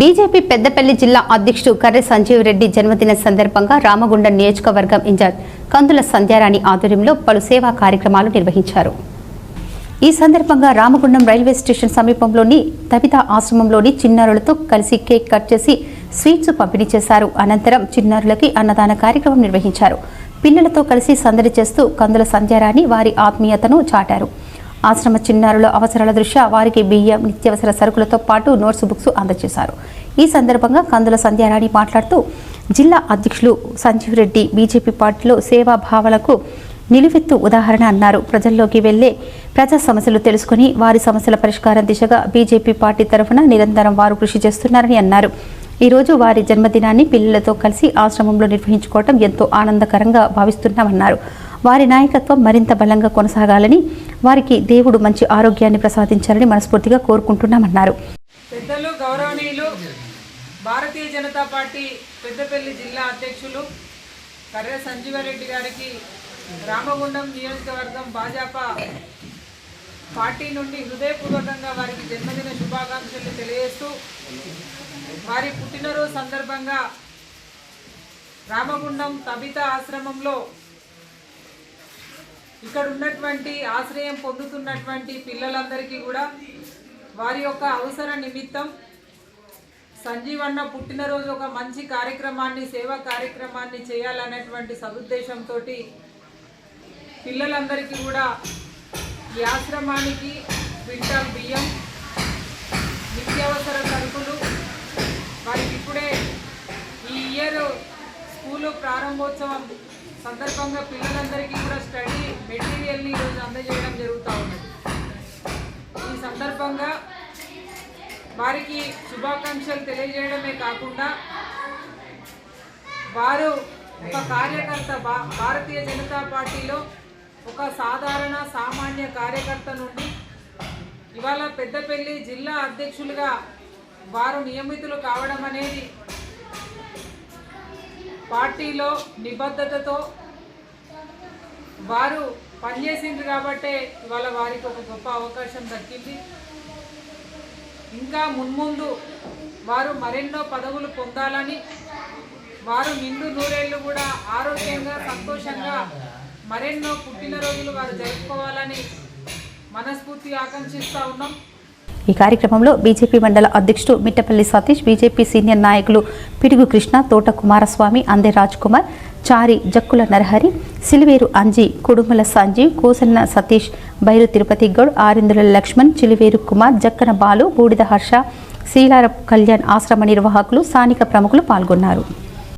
BJP Peddapalli జిల్లా అధ్యక్షుడు కర్రె సంజీవ్ రెడ్డి జన్మదిన సందర్భంగా రామగుండం నియోజకవర్గం ఇన్ఛార్జ్ కందుల సంధ్యారాణి ఆధ్వర్యంలో పలు సేవా కార్యక్రమాలు నిర్వహించారు. ఈ సందర్భంగా రామగుండం రైల్వే స్టేషన్ సమీపంలోని తబిత ఆశ్రమంలోని చిన్నారులతో కలిసి కేక్ కట్ చేసి స్వీట్స్ పంపిణీ చేశారు. అనంతరం చిన్నారులకి అన్నదాన కార్యక్రమం నిర్వహించారు. పిల్లలతో కలిసి సందడి చేస్తూ కందుల సంధ్యారాణి వారి ఆత్మీయతను చాటారు. ఆశ్రమ చిన్నారుల అవసరాల దృష్ట్యా వారికి బియ్యం నిత్యావసర సరుకులతో పాటు నోట్స్ బుక్స్ అందజేశారు. ఈ సందర్భంగా కందుల సంధ్యారాణి మాట్లాడుతూ జిల్లా అధ్యక్షులు సంజీవ్ రెడ్డి బీజేపీ పార్టీలో సేవా భావాలకు నిలువెత్తు ఉదాహరణ అన్నారు. ప్రజల్లోకి వెళ్ళే ప్రజా సమస్యలు తెలుసుకుని వారి సమస్యల పరిష్కారం దిశగా బీజేపీ పార్టీ తరఫున నిరంతరం వారు కృషి చేస్తున్నారని అన్నారు. ఈరోజు వారి జన్మదినాన్ని పిల్లలతో కలిసి ఆశ్రమంలో నిర్వహించుకోవడం ఎంతో ఆనందకరంగా భావిస్తున్నామన్నారు. వారి నాయకత్వం మరింత బలంగా కొనసాగాలని వారికి దేవుడు మంచి ఆరోగ్యాన్ని ప్రసాదించాలని మనస్ఫూర్తిగా కోరుకుంటున్నామన్నారు. పెద్దలు గౌరవనీయులు భారతీయ జనతా పార్టీ పెద్దపల్లి జిల్లా అధ్యక్షులు కర్రె సంజీవారెడ్డి గారికి రామగుండం నియోజకవర్గం భాజపా పార్టీ నుండి హృదయపూర్వకంగా వారికి జన్మదిన శుభాకాంక్షలు తెలియజేస్తూ వారి పుట్టినరోజు సందర్భంగా రామగుండం తబిత ఆశ్రమంలో ఇక్కడ ఉన్నటువంటి ఆశ్రయం పొందుతున్నటువంటి పిల్లలందరికీ కూడా వారి యొక్క అవసర నిమిత్తం సంజీవన్న పుట్టినరోజు ఒక మంచి కార్యక్రమాన్ని సేవా కార్యక్రమాన్ని చేయాలనేటువంటి సదుద్దేశంతో పిల్లలందరికీ కూడా ఈ ఆశ్రమానికి క్వింటాల్ బియ్యం. స్కూలు ప్రారంభోత్సవం సందర్భంగా పిల్లలందరికీ కూడా స్టడీ మెటీరియల్ని ఈరోజు అందజేయడం జరుగుతూ ఉన్నది ఈ సందర్భంగా వారికి శుభాకాంక్షలు తెలియజేయడమే కాకుండా వారు ఒక కార్యకర్త భా- భారతీయ జనతా పార్టీలో ఒక సాధారణ సామాన్య కార్యకర్త నుండి ఇవాళ పెద్దపల్లి జిల్లా అధ్యక్షులుగా వారు నియమితులు కావడం అనేది పార్టీలో నిబద్ధతతో వారు పనిచేసింది కాబట్టే ఇవాళ వారికి ఒక గొప్ప అవకాశం దక్కింది. ఇంకా మున్ముందు వారు మరెన్నో పదవులు పొందాలని వారు నిండు నూరేళ్ళు కూడా ఆరోగ్యంగా సంతోషంగా మరెన్నో పుట్టినరోజులు వారు జరుపుకోవాలని మనస్ఫూర్తి ఆకాంక్షిస్తూ ఉన్నాం. ఈ కార్యక్రమంలో బీజేపీ మండల అధ్యక్షుడు మిట్టపల్లి సతీష్ బీజేపీ సీనియర్ నాయకులు పిడుగు కృష్ణ తోట కుమారస్వామి అందే రాజ్ కుమార్ చారి జక్కుల నరహరి సిలివేరు అంజి కుడుముల సంజీవ్ కోసన్న సతీష్ బైరు తిరుపతి గౌడ్ ఆరిందుల లక్ష్మణ్ చిలివేరు కుమార్ జక్కన బాలు బూడిద హర్ష శీలార కళ్యాణ్ ఆశ్రమ నిర్వాహకులు స్థానిక ప్రముఖులు పాల్గొన్నారు.